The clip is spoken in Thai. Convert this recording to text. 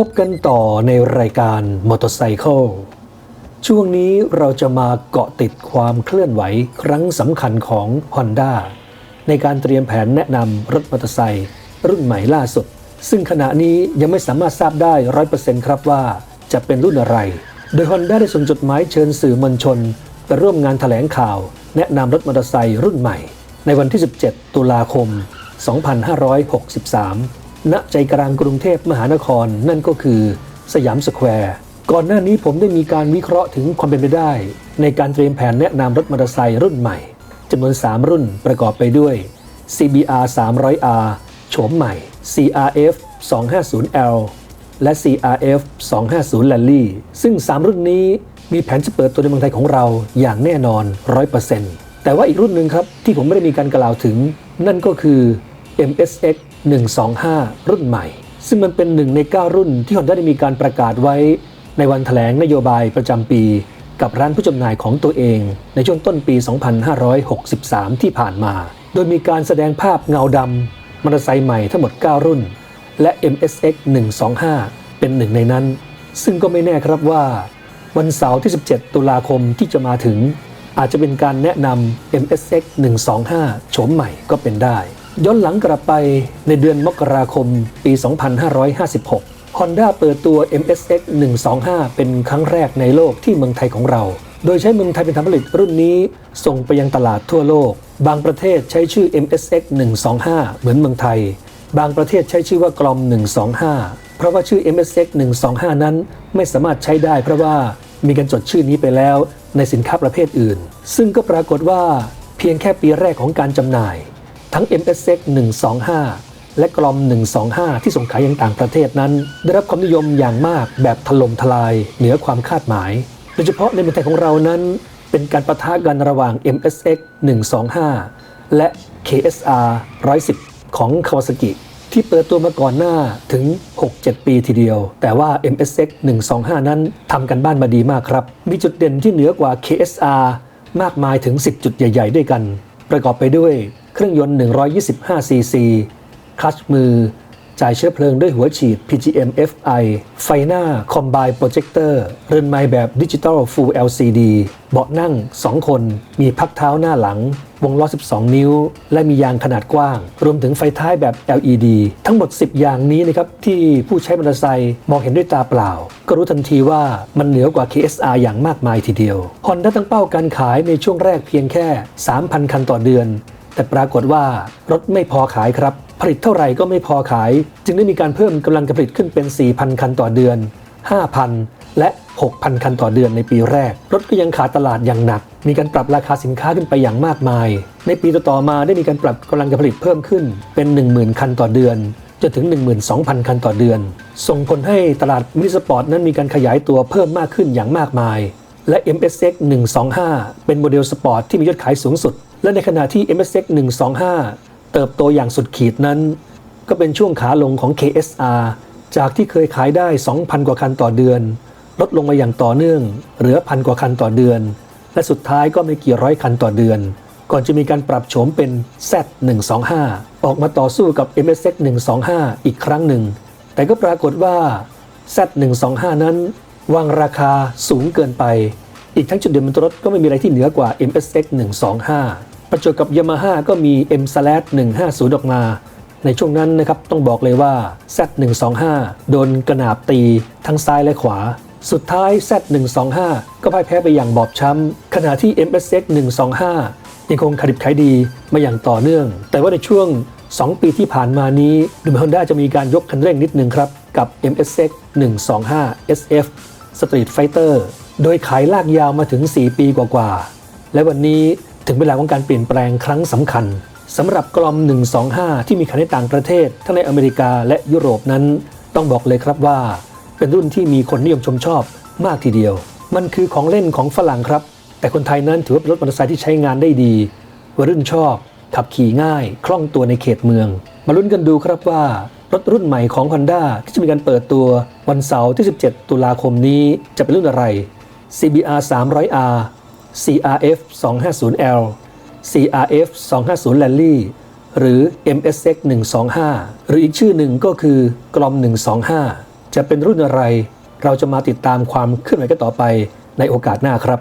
พบกันต่อในรายการมอเตอร์ไซค์ช่วงนี้เราจะมาเกาะติดความเคลื่อนไหวครั้งสำคัญของ Honda ในการเตรียมแผนแนะนำรถมอเตอร์ไซค์รุ่นใหม่ล่าสุด ซึ่งขณะนี้ยังไม่สามารถทราบได้ร้อยเปอร์เซ็นต์ครับว่าจะเป็นรุ่นอะไร โดย Honda ได้ส่งจดหมายเชิญสื่อมวลชนไปร่วมงานแถลงข่าว แนะนำรถมอเตอร์ไซค์รุ่นใหม่ ในวันที่ 17 ตุลาคม 2563 ณใจกลางกรุงเทพมหานคร นั่นก็คือสยามสแควร์ก่อนหน้านี้ผมได้มีการวิเคราะห์ถึงความเป็นไปได้ ในการเตรียมแผนแนะนำรถมอเตอร์ไซค์รุ่นใหม่จำนวน 3 รุ่นประกอบไปด้วย CBR 300R โฉมใหม่ CRF 250L และ CRF 250 Rally ซึ่ง 3 รุ่นนี้มีแผนจะเปิดตัวในเมืองไทยของเราอย่างแน่นอน 100%แต่ว่าอีกรุ่นหนึ่งครับ ที่ผมไม่ได้มีการกล่าวถึง นั่นก็คือ MSX 125 รุ่นใหม่ ซึ่งมันเป็นหนึ่งใน 9 รุ่นที่ Honda ได้มีการประกาศไว้ในวันถแถลงนโยบายประจำปี กับร้านผู้จำหน่ายของตัวเอง ในช่วงต้นปี 2563 ที่ผ่านมา โดยมีการแสดงภาพเงาดำมอเตอร์ไซค์ใหม่ทั้งหมด 9 รุ่น และ MSX 125 เป็นหนึ่งในนั้น ซึ่งก็ไม่แน่ครับว่า วันเสาร์ที่ 17 ตุลาคมที่จะมาถึงอาจจะเป็นการแนะนำ MSX 125 โฉมใหม่ก็เป็นได้ ย้อนหลังกลับไปในเดือนมกราคมปี 2556 Honda เปิดตัว MSX 125 เป็นครั้งแรกในโลกที่เมืองไทยของเรา โดยใช้เมืองไทยเป็นฐานผลิตรุ่นนี้ส่งไปยังตลาดทั่วโลก บางประเทศใช้ชื่อ MSX 125 เหมือนเมืองไทย บางประเทศใช้ชื่อว่ากลอม 125 เพราะว่าชื่อ MSX 125 นั้นไม่สามารถใช้ได้เพราะว่ามีการจดชื่อนี้ไปแล้วในสินค้าประเภทอื่น ซึ่งก็ปรากฏว่าเพียงแค่ปีแรกของการจำหน่าย ทั้ง MSX 125 และกลอม 125 ที่ส่งขายยังต่างประเทศนั้น ได้รับความนิยมอย่างมากแบบถล่มทลายเหนือความคาดหมาย โดยเฉพาะในเมืองไทยของเรานั้น เป็นการประทะกันระหว่าง MSX 125 และ KSR 110 ของ Kawasaki ที่เปิดตัวมาก่อนหน้าถึง 6-7 ปีทีเดียว แต่ว่า MSX 125 นั้นทำกันบ้านมาดีมากครับ มีจุดเด่นที่เหนือกว่า KSR มากมายถึง 10 จุดใหญ่ ๆ ด้วยกัน ประกอบไปด้วย เครื่องยนต์ 125 ซีซี คลัตชมือ จ่ายเชื้อเพลิงด้วยหัวฉีด PGM FI ไฟหน้า Combine Projector เรือนไม้แบบดิจิตอล Full LCD เบาะนั่ง 2 คน มีพักเท้าหน้าหลัง วงล้อ 12 นิ้ว และมียางขนาดกว้าง รวมถึงไฟท้ายแบบ LED ทั้งหมด 10 อย่างนี้นะครับ ที่ผู้ใช้มอเตอร์ไซค์มองเห็นด้วยตาเปล่า ก็รู้ทันทีว่ามันเหนือกว่า KSR อย่างมากมายทีเดียว Honda ตั้งเป้าการขายในช่วงแรกเพียงแค่ 3,000 คันต่อเดือน แต่ปรากฏว่ารถไม่พอขายครับ ผลิตเท่าไหร่ก็ไม่พอขาย จึงได้มีการเพิ่มกำลังการผลิตขึ้นเป็น 4,000 คันต่อเดือน 5,000 และ 6,000 คันต่อเดือนในปีแรก รถก็ยังขาดตลาดอย่างหนัก มีการปรับราคาสินค้าขึ้นไปอย่างมากมาย ในปีต่อๆมาได้มีการปรับกำลังการผลิตเพิ่มขึ้นเป็น 10,000 คันต่อเดือนจนถึง 12,000 คันต่อเดือน ส่งผลให้ตลาดมินิสปอร์ตนั้นมีการขยายตัวเพิ่มมากขึ้นอย่างมากมาย และ MSX 125 เป็นโมเดลสปอร์ตที่มียอดขายสูงสุด และในขณะที่ MSX 125 เติบโตอย่างสุดขีดนั้น ก็เป็นช่วงขาลงของ KSR จากที่เคยขายได้ 2,000 กว่าคันต่อเดือน ลดลงมาอย่างต่อเนื่อง เหลือพันกว่าคันต่อเดือน และสุดท้ายก็ไม่กี่ร้อยคันต่อเดือน ก่อนจะมีการปรับโฉมเป็น Z125 ออกมาต่อสู้กับ MSX 125 อีกครั้งหนึ่ง แต่ก็ปรากฏว่า Z125 นั้น วางราคาสูงเกินไป อีกทั้งจุดเด่นบนตัวรถก็ไม่มีอะไรที่เหนือกว่า MSX 125 ประจวบกับ Yamaha ก็มี M/150 ออกมา ในช่วงนั้นนะครับต้องบอกเลยว่า Z125 โดนกระหนาบตีทั้งซ้ายและขวา สุดท้าย Z125 ก็พ่ายแพ้ไปอย่างบอบช้ำขณะที่ MSX 125ยังคงขดิบขายดีมาอย่างต่อเนื่อง แต่ว่าในช่วง 2 ปีที่ผ่านมานี้ดูเหมือน Honda จะมีการยกคันเร่งนิดนึงครับกับ MSX 125 SF Street Fighter โดยขายลากยาวมาถึง 4 ปีกว่าๆ และวันนี้ถึงเวลาของการเปลี่ยนแปลงครั้งสำคัญสำหรับกลอม 125 ที่มีขายในต่างประเทศ ทั้งในอเมริกาและยุโรปนั้น ต้องบอกเลยครับว่า เป็นรุ่นที่มีคนนิยมชมชอบมากทีเดียว มันคือของเล่นของฝรั่งครับ แต่คนไทยนั้นถือว่าเป็นรถมอเตอร์ไซค์ที่ใช้งานได้ดีวัยรุ่นชอบ ขับขี่ง่าย คล่องตัวในเขตเมือง มาลุ้นกันดูครับว่า รถรุ่นใหม่ของ Honda ที่จะมีการเปิดตัววันเสาร์ที่ 17 ตุลาคมนี้จะเป็นรุ่นอะไร CBR 300R CRF 250L CRF 250 Rally หรือ MSX 125 หรืออีกชื่อหนึ่งก็คือกลอม 125 จะเป็นรุ่นอะไร เราจะมาติดตามความเคลื่อนไหวกันต่อไปในโอกาสหน้าครับ